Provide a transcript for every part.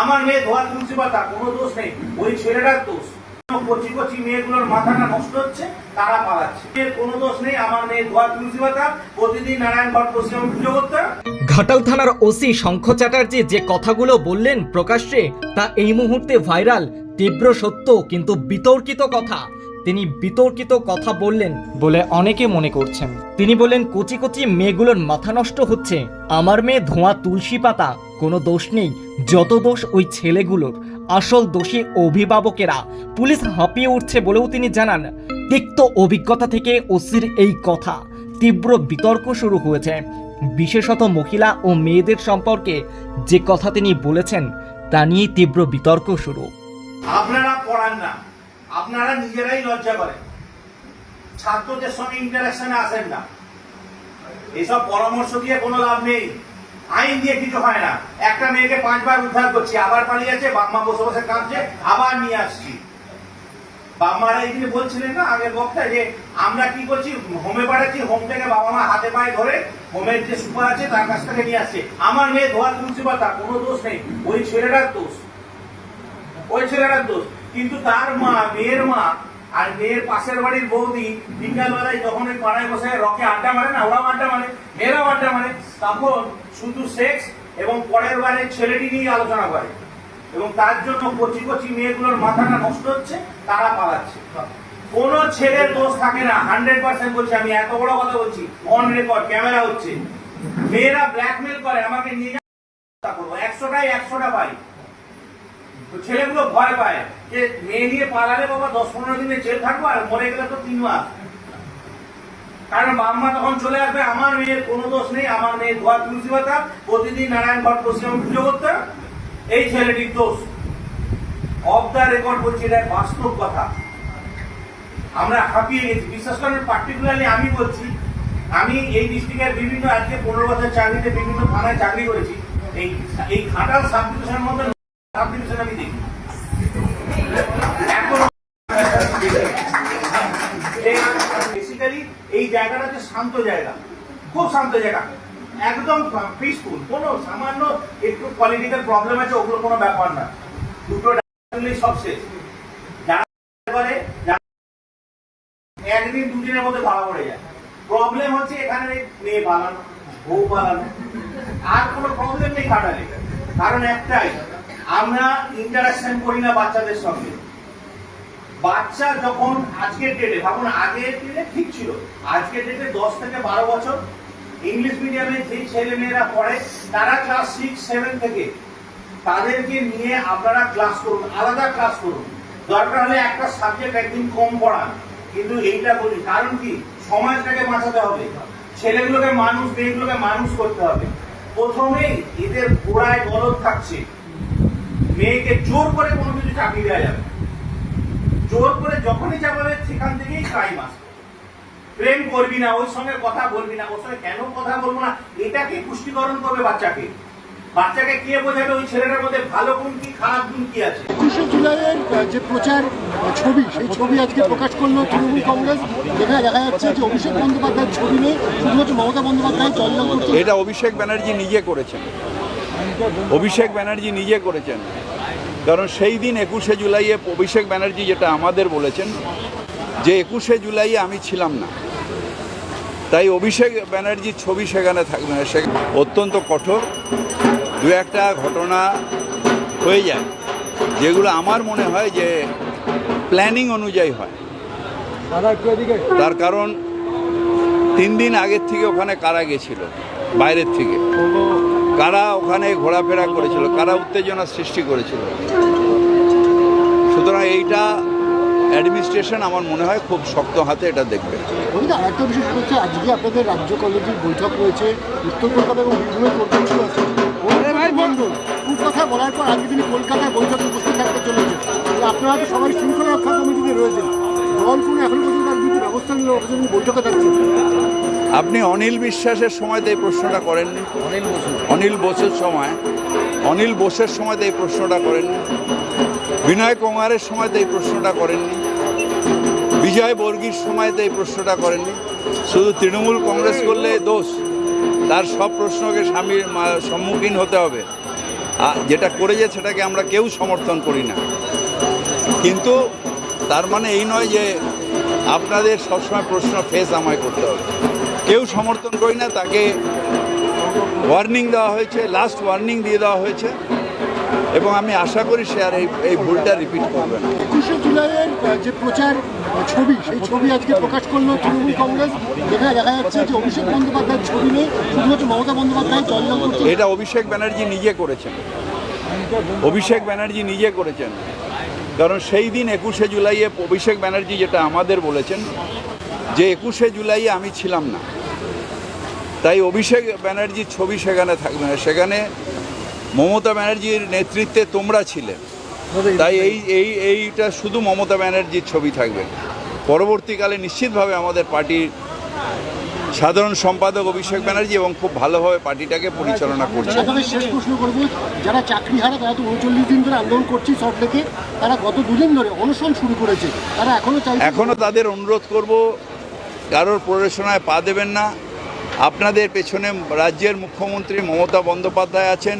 আমার মেয়ে ধোয়া তুলসী পাতা, কোনো দোষ নেই। ওই ছেলেটার দোষ। কচি কচি মেয়েগুলোর মাথাটা নষ্ট হচ্ছে, তারা পালাচ্ছে। কোনো দোষ নেই, আমার মেয়ে ধোয়া তুলসী পাতা, প্রতিদিন নারায়ণ ঘট পশ্চিম পুজো করতে। ঘাটাল থানার ওসি শঙ্খ চ্যাটার্জি যে কথাগুলো বললেন প্রকাশ্যে, তা এই মুহূর্তে ভাইরাল, তীব্র সত্য কিন্তু বিতর্কিত কথা। তিনি বিতর্কিত কথা বললেন বলে অনেকে মনে করছেন। তিনি বলেন কচি কচি মেয়েগুলোর মাথা নষ্ট হচ্ছে। আমার মেয়ে ধোঁয়া তুলসী পাতা কোনো দোষ নেই। যত দোষ ওই ছেলেগুলোর। আসল দোষী অভিভাবকেরা। পুলিশ হাঁপিয়ে উঠছে বলেও তিনি জানান। তিক্ত অভিজ্ঞতা থেকে ওসির এই কথা। তীব্র বিতর্ক শুরু হয়েছে। বিশেষত মহিলা ও মেয়েদের সম্পর্কে যে কথা তিনি বলেছেন, তা নিয়ে তীব্র বিতর্ক শুরু। আপনারা পড়ান না। আপনারা নিজেরাই লজ্জা করেন। ছাত্রদের সঙ্গে ইন্টারাকশনে আসেন না। এসব পরামর্শ দিয়ে কোনো লাভ নেই। আইন দিয়ে কিছু হয় না। একটা মেয়েকে পাঁচবার উদ্ধার করছি, আবার পালিয়েছে বাম্মা বসে বসে কাঁদছে, আবার নিয়ে আসছি। বাম্মারা এইদিকে বলছিলেন না আগের বক্তায় যে আমরা কি করছি হোমে পাঠাচ্ছি হোম থেকে বাবা মা হাতে পায়ে ধরে হোমের যে সুপার আছে তার কাছ থেকে নিয়ে আসছে। আমার মেয়ে ধোয়া তুলসী পাতা কোনো দোষ নেই। ওই ছেলেটার দোষ। ওই ছেলেটার দোষ। কিন্তু তার মা, মেয়ের মা আর মেয়ের পাশের বাড়ির বৌদি বিকালবেলায় যখন ওই পাড়ায় বসে রকে আড্ডা মারে না, ওরাও আড্ডা মারে, মেয়েরাও আড্ডা মারে, তখন শুধু সেক্স এবং পরের বারের ছেলেটি নিয়ে আলোচনা করে। এবং তার জন্য কচি কচি মেয়েগুলোর মাথাটা নষ্ট হচ্ছে, তারা পালাচ্ছে। কোন ছেলের দোষ থাকে না হান্ড্রেড পার্সেন্ট বলছি আমি, এত বড় কথা বলছি অন রেকর্ড ক্যামেরা হচ্ছে। মেয়েরা ব্ল্যাকমেল করে, আমাকে নিয়ে যা একশোটাই একশোটা পাই। তো ছেলেগুলো ভয় পায় যে মেয়ে নিয়ে পালালে বাবা দশ পনেরো দিনে জেল থাকব আর মরে গেলে তো তিন মাস। কারণ বাম্মা তখন চলে আসবে, আমার মেয়ের কোনো দোষ নেই, আমার মেয়ে ধোয়া তুলসী পাতা প্রতিদিন নারায়ণ ঘট পশ্চিম পুজো করতে। এই ছেলেটির দোষ। অফ দ্য রেকর্ড বলছি, এটা বাস্তব কথা। আমরা হাঁপিয়ে গেছি। বিশেষ করে পার্টিকুলারলি আমি বলছি, আমি এই ডিস্ট্রিক্টের বিভিন্ন, আজকে পনেরো বছর চাকরিতে বিভিন্ন থানায় চাকরি করেছি। এই এই ঘাটাল সাব মধ্যে জায়গাটা হচ্ছে শান্ত জায়গা। খুব শান্ত জায়গা। একদম পিসফুল কোনো সামান্য একটু পলিটিক্যাল প্রবলেম আছে, ওগুলো কোনো ব্যাপার না। দুটো সব শেষ। একদিন দুদিনের মধ্যে ধরা পড়ে যায়। প্রবলেম হচ্ছে এখানে মেয়ে পালানো, বউ পালানো। আর কোনো প্রবলেম নেই কাটালে। কারণ একটাই, আমরা ইন্টারাকশন করি না বাচ্চাদের সঙ্গে। বাচ্চা যখন আজকের ডেটে ভাবুন, আগের ডেটে ঠিক ছিল, আজকের ডেটে দশ থেকে বারো বছর। ইংলিশ মিডিয়ামে যে ছেলে মেয়েরা পড়ে, তারা ক্লাস সিক্স সেভেন থেকে, তাদেরকে নিয়ে আপনারা ক্লাস করুন, আলাদা ক্লাস করুন। দরকার হলে একটা সাবজেক্ট একদিন কম পড়ান, কিন্তু এইটা বলি, কারণ কি? সমাজটাকে বাঁচাতে হবে। ছেলেগুলোকে মানুষ, মেয়েগুলোকে মানুষ করতে হবে। প্রথমেই এদের গোড়ায় গলদ থাকছে। মেয়েকে জোর করে কোনো কিছু চাকরি দেওয়া যাবে যখনই চাপাবে সেখান থেকেই ক্রাইম আসবে। প্রেম করবি না ওর সঙ্গে কথা বলবি না ওর সঙ্গে কেন কথা বলব না এটাকে পুষ্টিকরণ করবে বাচ্চাকে। বাচ্চাকে কে বোঝাবে? ওই ছেলেটার মধ্যে ভালো গুণ কি খারাপ গুণ কি আছে? একুশে জুলাইয়ের যে প্রচার ছবি সেই ছবি আজকে প্রকাশ করল তৃণমূল কংগ্রেস। যেখানে দেখা যাচ্ছে যে অভিষেক বন্দ্যোপাধ্যায়ের ছবি নেই শুধুমাত্র মমতা বন্দ্যোপাধ্যায় করছে এটা অভিষেক ব্যানার্জি নিজে করেছেন। অভিষেক ব্যানার্জি নিজে করেছেন। কারণ সেই দিন একুশে জুলাইয়ে অভিষেক ব্যানার্জি যেটা আমাদের বলেছেন, যে একুশে জুলাইয়ে আমি ছিলাম না। তাই অভিষেক ব্যানার্জির ছবি সেখানে থাকবে না, সে অত্যন্ত কঠোর। দু একটা ঘটনা হয়ে যায়, যেগুলো আমার মনে হয় যে প্ল্যানিং অনুযায়ী হয়। তার কারণ তিন দিন আগের থেকে ওখানে কারা গেছিল, বাইরের থেকে? কারা ওখানে ঘোরাফেরা করেছিল কারা উত্তেজনা সৃষ্টি করেছিল? সুতরাং এইটা অ্যাডমিনিস্ট্রেশন আমার মনে হয় খুব শক্ত হাতে এটা দেখবে। আরেকটা বিশেষ হচ্ছে আজকে আপনাদের রাজ্য কলেজের বৈঠক রয়েছে উত্তর কলকাতা এবং খুব কথা বলার পর আজকে তিনি কলকাতায় বৈঠকে উপস্থিত থাকতে চলেছে আপনারা তো সবাই শৃঙ্খলা রক্ষা কমিটিতে রয়েছেন। দল কোনো এখনও পর্যন্ত তার বিরুদ্ধে ব্যবস্থা নিল অথচ বৈঠকে থাকছেন আপনি অনিল বিশ্বাসের সময়তে এই প্রশ্নটা করেননি? অনিল বসু অনিল বোসের সময়? অনিল বোসের সময়তে এই প্রশ্নটা করেননি? বিনয় কুমারের সময়তে এই প্রশ্নটা করেননি? বিজয় বর্গীর সময়তে এই প্রশ্নটা করেননি? শুধু তৃণমূল কংগ্রেস করলে দোষ। তার সব প্রশ্নকে স্বামীর সম্মুখীন হতে হবে। যেটা করেছে সেটাকে আমরা কেউ সমর্থন করি না। কিন্তু তার মানে এই নয় যে আপনাদের সবসময় প্রশ্ন ফেস আমায় করতে হবে। কেউ সমর্থন করি না তাকে ওয়ার্নিং দেওয়া হয়েছে লাস্ট ওয়ার্নিং দিয়ে দেওয়া হয়েছে। এবং আমি আশা করি সে আর এই এই ভুলটা রিপিট করবে না। একুশে জুলাইয়ের যে প্রচার ছবি সেই ছবি আজকে প্রকাশ করল তৃণমূল কংগ্রেস। যেখানে দেখা যাচ্ছে যে অভিষেক বন্দ্যোপাধ্যায়ের ছবি নেই শুধুমাত্র মমতা বন্দ্যোপাধ্যায় চলজন এটা অভিষেক ব্যানার্জি নিজে করেছেন। অভিষেক ব্যানার্জি নিজে করেছেন। কারণ সেই দিন একুশে জুলাইয়ে অভিষেক ব্যানার্জি যেটা আমাদের বলেছেন, যে একুশে জুলাইয়ে আমি ছিলাম না। তাই অভিষেক ব্যানার্জির ছবি সেখানে থাকবে না। সেখানে মমতা ব্যানার্জির নেতৃত্বে তোমরা ছিলে। তাই এই এই, এইটা শুধু মমতা ব্যানার্জির ছবি থাকবে। পরবর্তীকালে নিশ্চিতভাবে আমাদের পার্টির সাধারণ সম্পাদক অভিষেক ব্যানার্জি এবং খুব ভালোভাবে পার্টিটাকে পরিচালনা করছে শেষ প্রশ্ন করব যারা চাকরি হারা তারা তো উনচল্লিশ দিন ধরে আন্দোলন করছে সব থেকে তারা গত দুদিন ধরে অনশন শুরু করেছে তারা এখনও এখনও তাদের অনুরোধ করব কারোর প্ররোচনায় পা দেবেন না। আপনাদের পেছনে রাজ্যের মুখ্যমন্ত্রী মমতা বন্দ্যোপাধ্যায় আছেন।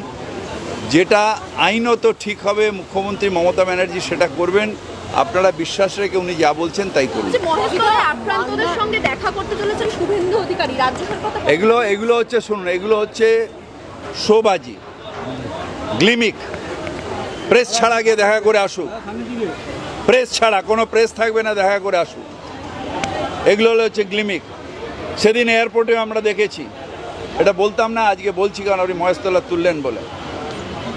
যেটা আইনত ঠিক হবে মুখ্যমন্ত্রী মমতা ব্যানার্জি সেটা করবেন। আপনারা বিশ্বাস রেখে উনি যা বলছেন তাই করুন। এগুলো এগুলো হচ্ছে শুনুন এগুলো হচ্ছে শোবাজি গ্লিমিক। প্রেস ছাড়া গিয়ে দেখা করে আসুক। প্রেস ছাড়া কোনো প্রেস থাকবে না দেখা করে আসুক। এগুলো হলো হচ্ছে গ্লিমিক। সেদিন এয়ারপোর্টে আমরা দেখেছি। এটা বলতাম না আজকে বলছি কারণ আপনি মহেশতলা তুললেন বলে।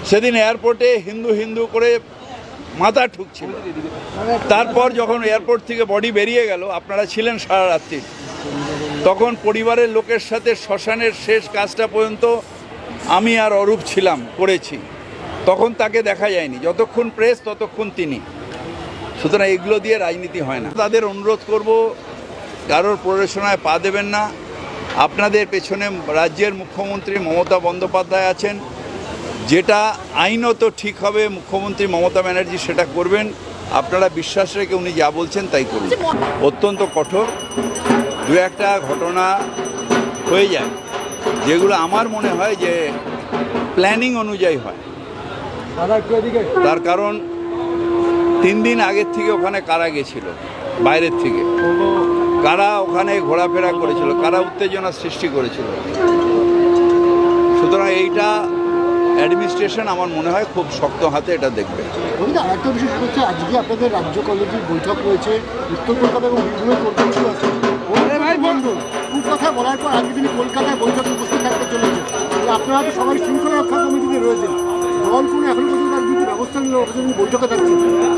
সেদিন এয়ারপোর্টে হিন্দু হিন্দু করে মাথা ঠুকছিল। তারপর যখন এয়ারপোর্ট থেকে বডি বেরিয়ে গেল, আপনারা ছিলেন সারা রাত্রি তখন পরিবারের লোকের সাথে শ্মশানের শেষ কাজটা পর্যন্ত আমি আর অরূপ ছিলাম, করেছি। তখন তাকে দেখা যায়নি। যতক্ষণ প্রেস ততক্ষণ তিনি। সুতরাং এগুলো দিয়ে রাজনীতি হয় না। তাদের অনুরোধ করব, কারোর প্ররোচনায় পা দেবেন না। আপনাদের পেছনে রাজ্যের মুখ্যমন্ত্রী মমতা বন্দ্যোপাধ্যায় আছেন। যেটা আইনত ঠিক হবে, মুখ্যমন্ত্রী মমতা ব্যানার্জি সেটা করবেন। আপনারা বিশ্বাস রেখে উনি যা বলছেন তাই করুন। অত্যন্ত কঠোর। দু একটা ঘটনা হয়ে যায়, যেগুলো আমার মনে হয় যে প্ল্যানিং অনুযায়ী হয়। তার কারণ তিন দিন আগের থেকে ওখানে কারা গেছিল, বাইরের থেকে। কারা ওখানে ঘোরাফেরা করেছিল, কারা উত্তেজনা সৃষ্টি করেছিল। সুতরাং এইটা অ্যাডমিনিস্ট্রেশন আমার মনে হয় খুব শক্ত হাতে এটা দেখবে। আরেকটা বিষয় হচ্ছে আজকে আপনাদের রাজ্য কমিটির বৈঠক রয়েছে উত্তর কলকাতা এবং বীরভূমের কর্মসূচি আছে। কথা বলার পর আজকে তিনি কলকাতায় বৈঠকে উপস্থিত থাকতে চলেছে আপনারা তো সবাই শৃঙ্খলা রক্ষা কমিটিতে রয়েছেন। দল কোনো এখন পর্যন্ত তার ব্যবস্থা নিল বৈঠকে থাকছেন।